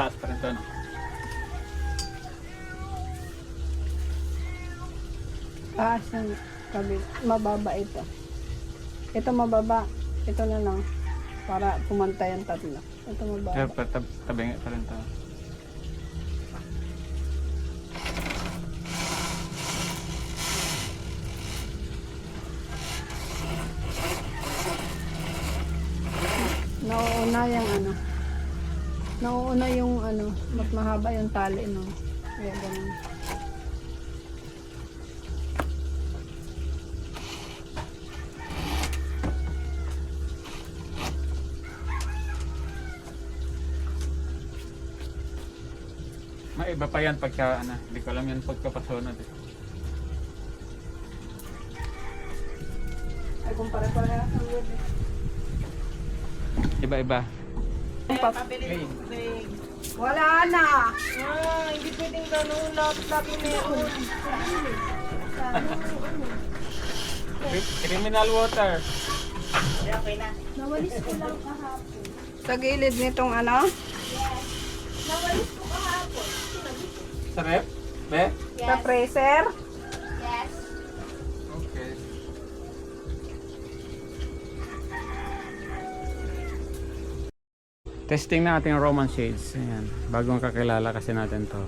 mataas pa rin to. No? Taas ng kabila. Mababa ito. Ito mababa. Ito na lang. Para pumantay ang tatlo. Ito mababa. pa, tab, tabi pa rin to. Nauuna yung ano. Nauuna yung ano. Mas mahaba yung tali no. Kaya ganun. May iba pa yan pagka, ano, hindi ko alam yan pagkapasunod eh. Ay kung pare-parehas ang wood eh. Iba-iba. Wala na! Ah, hindi pwedeng ganun. Lagi meron. Cri- Criminal water. Okay na. Nawalis ko lang kahapon. Sa gilid nitong ano. Nawalis ko kahapon. Sa rep? Be? Sa freezer. Yes. Testing na ating Roman Shades. Ayan. Bagong kakilala kasi natin to.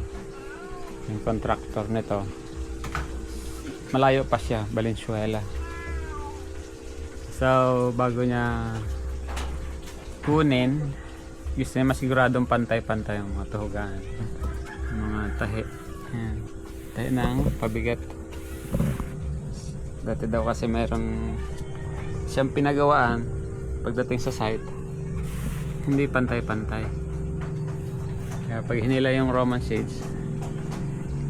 Yung contractor nito. Malayo pa siya, Valenzuela. So, bago niya kunin, gusto niya masiguradong pantay-pantay yung mga tuhugan. Mga tahi. Ayan. Tahi ng pabigat. Dati daw kasi meron siyang pinagawaan pagdating sa site. Hindi pantay-pantay. Kaya pag hinila yung Roman shades,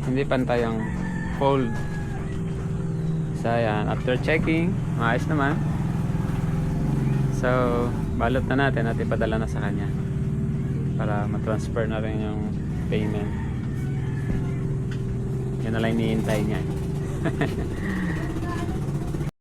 hindi pantay ang fold. So ayan, after checking, maayos naman. So, balot na natin at ipadala na sa kanya para matransfer na rin yung payment. Yan na lang iniintay niya.